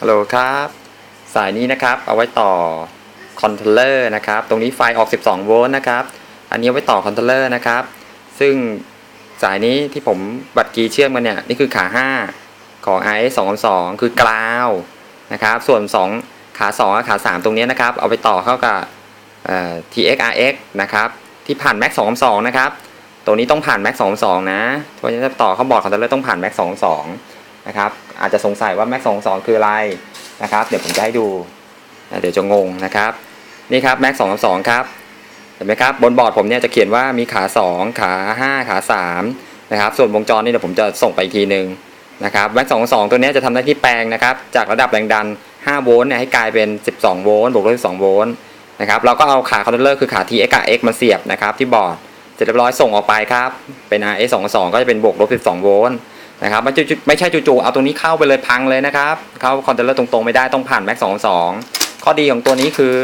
ฮัลโหลครับ สายนี้นะครับ เอาไว้ต่อคอนโทรลเลอร์นะครับ ตรงนี้ไฟออก 12 โวลต์นะครับ อันนี้เอาไว้ต่อคอนโทรลเลอร์นะครับ ซึ่งสายนี้ที่ผมบัตรกีเชื่อมมันเนี่ย นี่คือขา 5 ของ RS 2 2คือกราวนะครับ ส่วน 2 ขา 2 กับขา 3 ตรงนี้นะครับ เอาไปต่อเข้ากับ TX RX นะครับ ที่ผ่าน Max 2 2นะครับ ตัวนี้ต้องผ่าน Max 2 2นะเพราะฉะนั้นต่อเข้าบอร์ดคอนโทรลเลอร์ต้องผ่าน Max 2 2 นะครับ อาจจะสงสัยว่า Max 2 2คืออะไรนะครับ เดี๋ยวผมจะให้ดูนะเดี๋ยวจะงงนะครับ นี่ครับ Max 2 2ครับ เห็นไหมครับ บนบอร์ดผมเนี่ยจะเขียนว่ามีขา 2 ขา 5 ขา 3 นะครับ ส่วนวงจรนี่เดี๋ยวผมจะส่งไปอีกทีหนึ่งนะครับ Max 2 2 ตัวนี้จะทำหน้าที่แปลงนะครับ จากระดับแรงดัน 5 โวลต์เนี่ยให้กลายเป็น 12 โวลต์บวกลบ12 โวลต์นะครับ เราก็เอาขาคอนโทรลเลอร์คือขา TX กับ X มาเสียบนะครับที่บอร์ด เสร็จเรียบร้อยส่งออกไปครับ เป็น RS 2 2ก็จะเป็นบวกลบ12 โวลต์ นะครับไม่ไม่ใช่จู่ๆเอาตรงนี้เข้าไปเลยพังเลยนะครับ เข้าคอนโทรลเลอร์ตรงๆไม่ได้ต้องผ่าน Max 2 2ข้อดีของตัวนี้คือ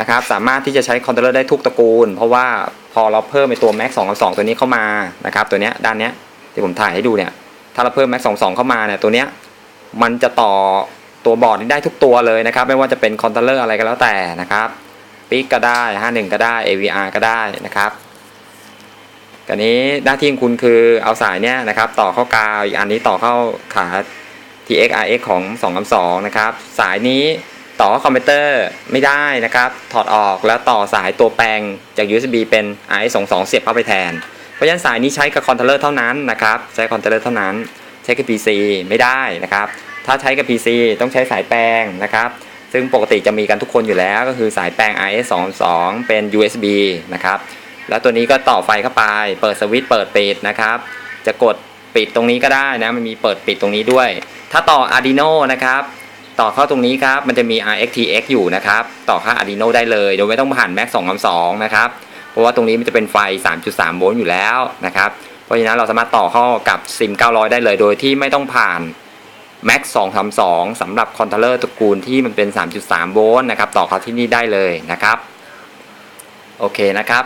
นะครับสามารถที่จะใช้คอนโทรลเลอร์ได้ทุกตระกูล เพราะว่าพอเราเพิ่มในตัว Max 2 2ตัวนี้เข้ามานะครับตัวเนี้ยด้านเนี้ยที่ผมถ่ายให้ดูเนี่ยถ้าเราเพิ่ม Max 2 2เข้ามาเนี่ยตัวเนี้ยมันจะต่อตัวบอร์ดนี้ได้ทุกตัวเลยนะครับ ไม่ว่าจะเป็นคอนโทรลเลอร์อะไรก็แล้วแต่นะครับปิกก็ได้ 51 ก็ได้ AVR ก็ได้นะครับ กันนี้หน้าที่ของคุณคือเอาสายเนี้ยนะครับ ต่อเข้ากาวอีกอันนี้ต่อเข้าขา TX RX ของ2 2นะครับ สายนี้ต่อคอมพิวเตอร์ไม่ได้นะครับ ถอดออกแล้วต่อสายตัวแปลงจาก USB เป็น RS 2 2เสียบเข้าไปแทน เพราะฉะนั้นสายนี้ใช้กับคอนโทรลเลอร์เท่านั้นนะครับ ใช้คอนโทรลเลอร์เท่านั้น ใช้กับ PC ไม่ได้นะครับ ถ้าใช้กับ PC ต้องใช้สายแปลงนะครับ ซึ่งปกติจะมีกันทุกคนอยู่แล้วก็คือสายแปลง RS 2 2เป็น USB นะครับ แล้วตัวนี้ก็ต่อไฟเข้าไป เปิดสวิตช์เปิดปิดนะครับ จะกดปิดตรงนี้ก็ได้นะมันมีเปิดปิดตรงนี้ด้วย ถ้าต่อ Arduino นะครับ ต่อเข้าตรงนี้ครับ มันจะมี RxTX อยู่นะครับ ต่อเข้า Arduino ได้เลยโดยไม่ต้องผ่าน Max 232นะครับ เพราะว่าตรงนี้มันจะเป็นไฟ 3.3 โวลต์อยู่แล้วนะครับ เพราะฉะนั้นเราสามารถต่อเข้ากับ SIM 900 ได้เลย โดยที่ไม่ต้องผ่าน Max 232สำหรับคอนโทรลเลอร์ตระกูลที่มันเป็น 3.3 โวลต์นะครับ ต่อเข้าที่นี่ได้เลยนะครับ โอเคนะครับ